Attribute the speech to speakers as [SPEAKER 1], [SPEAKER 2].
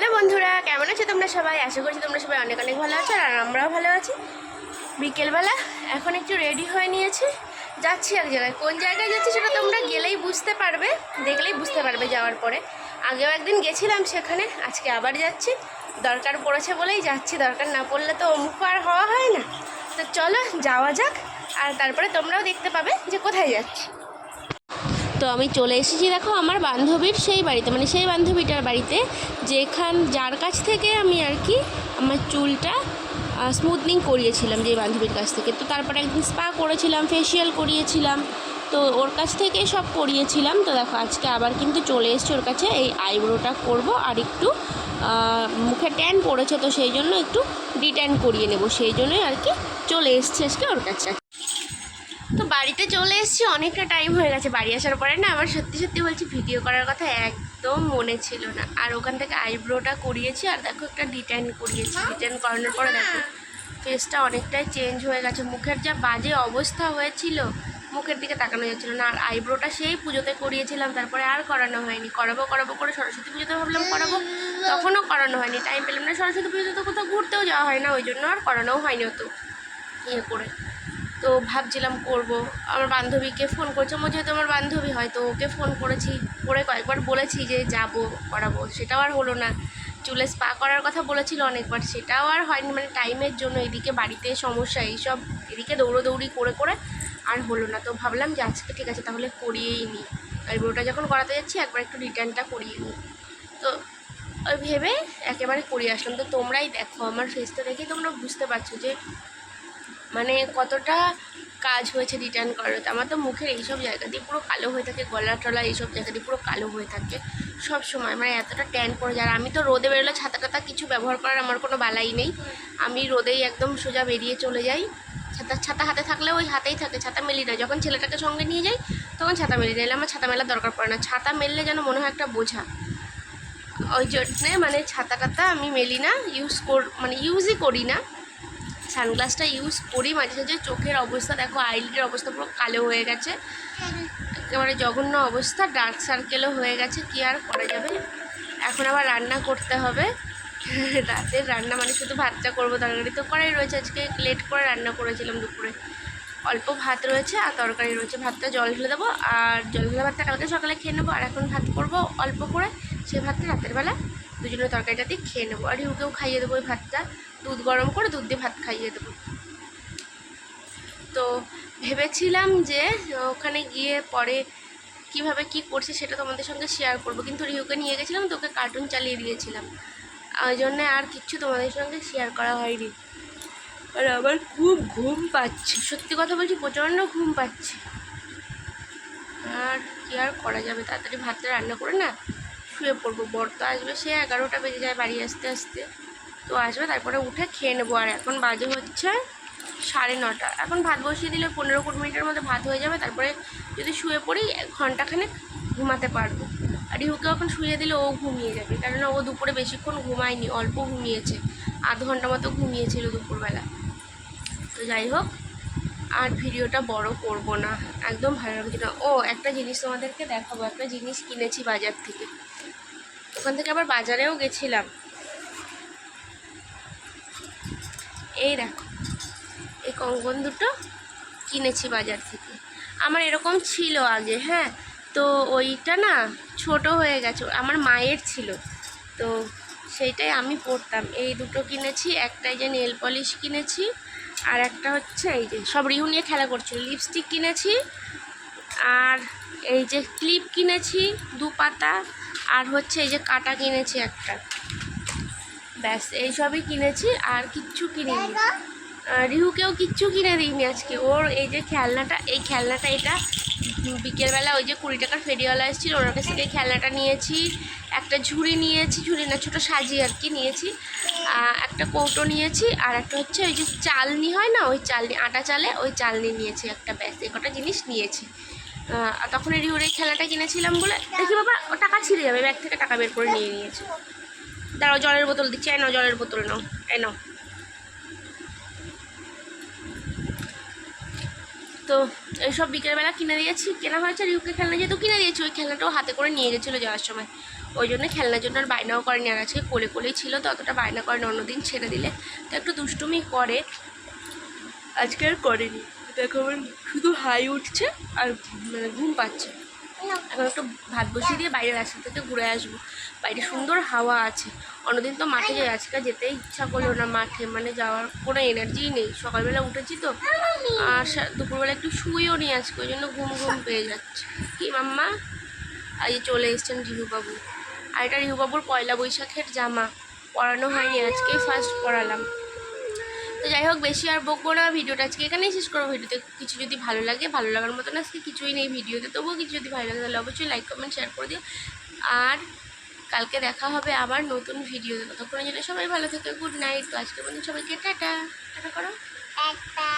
[SPEAKER 1] Hello বন্ধুরা, কেমন আছো তোমরা সবাই? আশা করছি তোমরা সবাই অনেক অনেক ভালো আছো আর আমরাও ভালো আছি। বিকেলবেলা এখন একটু রেডি হয়ে নিয়েছি। যাচ্ছি এক জায়গায়। কোন জায়গায় যাচ্ছি সেটা তোমরা গেলেই বুঝতে পারবে, দেখলেই বুঝতে পারবে যাওয়ার পরে। আগেও একদিন গেছিলাম সেখানে, আজকে আবার যাচ্ছি। দরকার পড়েছে বলেই যাচ্ছি, দরকার না পড়লে তো অমুক আর হওয়া হয় না। তো চলো যাওয়া যাক, আর তারপরে তোমরাও দেখতে পাবে যে কোথায় যাচ্ছি। তো আমি চলে এসেছি দেখো আমার বান্ধবীর সেই বাড়িতে মানে সেই বান্ধবীটার বাড়িতে, যেখান, যার কাছ থেকে আমি আর কি আমার চুলটা স্মুথনিং করিয়েছিলাম যে বান্ধবীর কাছ থেকে। তো তারপরে একদিন স্পা করেছিলাম ফেসিয়াল করিয়েছিলাম, তো ওর কাছ থেকে সব করিয়েছিলাম। তো দেখো আজকে আবার কিন্তু চলে এসেছি ওর কাছে, এই আইব্রোটা করব আর একটু মুখে ট্যান পড়েছে, তো সেই জন্য একটু ডিট্যান করিয়ে নেব। সেই জন্যই আর কি চলে এসছি আজকে ওর কাছে। তো বাড়িতে চলে এসেছি, অনেকটা টাইম হয়ে গেছে। বাড়ি আসার পরে না আমার সত্যি সত্যি বলছি ভিডিও করার কথা একদম মনে ছিল না। আর ওখান থেকে আইব্রোটা করিয়েছি, আর দেখো একটা ডিটাইন করিয়েছি। ডিটাইন করানোর পরে দেখো ফেসটা অনেকটাই চেঞ্জ হয়ে গেছে। মুখের যা বাজে অবস্থা হয়েছিল, মুখের দিকে তাকানো যাচ্ছিল না। আর আইব্রোটা সেই পুজোতে করিয়েছিলাম, তারপরে আর করানো হয়নি। করাবো করাবো করে সরস্বতী পুজোতে ভাবলাম করাবো, তখনও করানো হয়নি। টাইম পেলাম না। সরস্বতী পুজোতে তো কোথাও ঘুরতেও যাওয়া হয় না, ওই জন্য আর করানোও হয়নি অত ইয়ে করে। তো ভাবছিলাম করব। আমার বান্ধবীকে ফোন করেছে। আমার যেহেতু আমার বান্ধবী হয়, তো ওকে ফোন করেছি। করে কয়েকবার বলেছি যে যাব, করাবো। সেটাও আর হলো না। চুলে স্পা করার কথা বলেছিল অনেকবার। সেটাও আর হয়নি। মানে টাইমের জন্য এদিকে বাড়িতে সমস্যা, এইসব এদিকে দৌড়োদৌড়ি করে করে আর হলো না। তো ভাবলাম যে আজকে ঠিক আছে, তাহলে করিয়েই নিই। আইব্রোটা যখন করাতে যাচ্ছি, একবার একটু রিটার্নটা করিয়ে নিই। তো ওই ভেবে একেবারে করিয়ে আসলাম। তো তোমরাই দেখো, আমার ফেসটা দেখে তোমরা বুঝতে পারছ যে মানে কতটা কাজ হয়েছে রিটার্ন করাতে আমার তো মুখের এইসব জায়গা দিয়ে পুরো কালো হয়ে থাকে, গলা টলা এইসব জায়গা দিয়ে পুরো কালো হয়ে থাকে সব সময়। মানে এতটা ট্যান পড়ে যায়। আমি তো রোদে বেরোলে ছাতা টাতা কিছু ব্যবহার করার আমার কোনো বালাই নেই। আমি রোদেই একদম সোজা বেরিয়ে চলে যাই। ছাতা ছাতা হাতে থাকলে ওই হাতেই থাকে, ছাতা মেলি না যখন ছেলেটাকে সঙ্গে নিয়ে যাই, তখন ছাতা মেলি নাইলে আমার ছাতা মেলার দরকার পড়ে না। ছাতা মেললে যেন মনে হয় একটা বোঝা। ওই জন্যে মানে ছাতা টাতা আমি মেলি না। ইউজ কর মানে ইউজই করি না। সানগ্লাসটা ইউজ করি মাঝে সাঝে। চোখের অবস্থা দেখো আইলিডের অবস্থা পুরো কালো হয়ে গেছে। একেবারে জঘন্য অবস্থা ডার্ক সার্কেলও হয়ে গেছে, কি আর করা যাবে? এখন আবার রান্না করতে হবে। রাতের রান্না মানে শুধু ভাতটা করব, তরকারি তো করাই রয়েছে। আজকে লেট করে রান্না করেছিলাম দুপুরে। অল্প ভাত রয়েছে আর তরকারি রয়েছে। ভাতটা জল ঢেলে দেবো, আর জল ঢেলে ভাতটা কালকে সকালে খেয়ে নেব, আর এখন ভাত করব অল্প করে। সেই ভাতটা রাতের বেলা দুজনের তরকারিটা দিয়ে খেয়ে নেব। আর ইউকেও খাইয়ে দেবো ওই ভাতটা। দুধ গরম করে দুধ দিয়ে ভাত খাইয়ে দেবো। তো ভেবেছিলাম যে ওখানে গিয়ে পরে কীভাবে কি করছে সেটা তোমাদের সঙ্গে শেয়ার করব। কিন্তু রিহুকে নিয়ে গেছিলাম তো ওকে কার্টুন চালিয়ে দিয়েছিলাম। ওই জন্যে আর কিচ্ছু তোমাদের সঙ্গে শেয়ার করা হয়নি। আর আমার খুব ঘুম পাচ্ছে। সত্যি কথা বলছি, প্রচণ্ড ঘুম পাচ্ছে। আর কি আর করা যাবে? তাড়াতাড়ি ভাতটা রান্না করে না। শুয়ে পড়ব। বর তো আসবে, সে এগারোটা বেজে যায় বাড়ি আসতে আসতে। তো আসবে, তারপরে উঠে খেয়ে নেব। আর এখন বাজে হচ্ছে সাড়ে নটা। এখন ভাত বসিয়ে দিলে পনেরো কুড়ি মিনিটের মধ্যে ভাত হয়ে যাবে। তারপরে যদি শুয়ে পড়ি, ঘন্টাখানেক ঘুমাতে পারব। আর ইহুকে এখন শুয়ে দিলে ও ঘুমিয়ে যাবে। কেননা ও দুপুরে বেশিক্ষণ ঘুমায়নি, অল্প ঘুমিয়েছে। আধ ঘণ্টা মতো ঘুমিয়েছিল দুপুরবেলা। তো যাই হোক আর ভিডিওটা বড় করব না। একদম ভালো লাগছে না। ও, একটা জিনিস তোমাদেরকে দেখাবো। একটা জিনিস কিনেছি বাজার থেকে। ওখান থেকে আবার বাজারেও গেছিলাম। এই দেখো। এই কঙ্কন দুটো কিনেছি বাজার থেকে। আমার এরকম ছিল আগে হ্যাঁ? তো ওইটা না ছোট হয়ে গেছে। আমার মায়ের ছিল। তো সেইটাই আমি পরতাম। এই দুটো কিনেছি, একটাই যে নেল পলিশ কিনেছি, আর একটা হচ্ছে এই যে সব রিহু নিয়ে খেলা করছিল। লিপস্টিক কিনেছি, আর এই যে ক্লিপ কিনেছি দু পাতা আর হচ্ছে এই যে কাটা কিনেছি একটা। ব্যাস এইসবই কিনেছি, আর কিচ্ছু কিনিনি। রিহুকেও কিচ্ছু কিনে দিইনি আজকে। ওর এই যে খেলনাটা, এই খেলনাটা এটা বিকেলবেলা ওই যে কুড়ি টাকার ফেরিওয়ালা এসেছিল ওনার কাছ থেকে খেলনাটা নিয়েছি, একটা ঝুড়ি নিয়েছি, ঝুড়ি না, ছোটো সাজি আর কি নিয়েছি একটা কৌটো নিয়েছি, আর একটা হচ্ছে ওই যে চালনি হয় না, ওই চালনি, আটা চালে ওই চালনি নিয়েছি একটা ব্যাস, এই কটা জিনিস নিয়েছি। তখন এই এই খেলাটা কিনেছিলাম বলে, দেখি বাবা টাকা ছিঁড়ে যাবে, ব্যাগ থেকে টাকা বের করে নিয়ে নিয়েছি। দাঁড়াও, জলের বোতল দিচ্ছি, এই নাও, জলের বোতল নাও, এই নাও। তো এইসব বিকেলবেলা কিনে দিয়েছি। কেনা হয়েছে রিউকে খেলনা যেহেতু কিনে দিয়েছি, ওই খেলনাটাও হাতে করে নিয়ে গেছিল যাওয়ার সময়। ওই জন্য খেলনার জন্য আর বায়নাও করেনি। আর আজকে কোলে কোলেই ছিল, তো অতটা বায়না করেনি, অন্যদিন ছেড়ে দিলে। তো একটু দুষ্টুমি করে আজকে আর করেনি। দেখো শুধু হাই উঠছে আর মানে ঘুম পাচ্ছে। এখন একটু ভাত বসিয়ে দিয়ে বাইরে রাস্তা থেকে ঘুরে আসব। বাইরে সুন্দর হাওয়া আছে। অন্যদিন তো মাঠে যাই আজকে যেতে ইচ্ছা করল না মাঠে মানে যাওয়ার কোনো এনার্জিই নেই। সকালবেলা উঠেছি তো, আর দুপুরবেলা একটু শুয়েও নি আজকে, ওই জন্য ঘুম ঘুম পেয়ে যাচ্ছে। কি মাম্মা? আজ চলে এসছেন রিহুবাবু। আর এটা রিহুবাবুর পয়লা বৈশাখের জামা। পরানো হয়নি, আজকেই ফার্স্ট পরালাম। তো যাই হোক, বেশি আর বকবো না, ভিডিওটা আজকে এখানেই শেষ করব। ভিডিওতে কিছু যদি ভালো লাগে, ভালো লাগার মতন আজকে কিছুই নেই ভিডিওতে, তবুও কিছু যদি ভালো লাগে তাহলে অবশ্যই লাইক কমেন্ট শেয়ার করে দিও। আর কালকে দেখা হবে আবার নতুন ভিডিওতে। তখন জন্য সবাই ভালো থাকে গুড নাইট তো আজকে বলুন সবাইকে টাটা টাটা করো।
[SPEAKER 2] একটা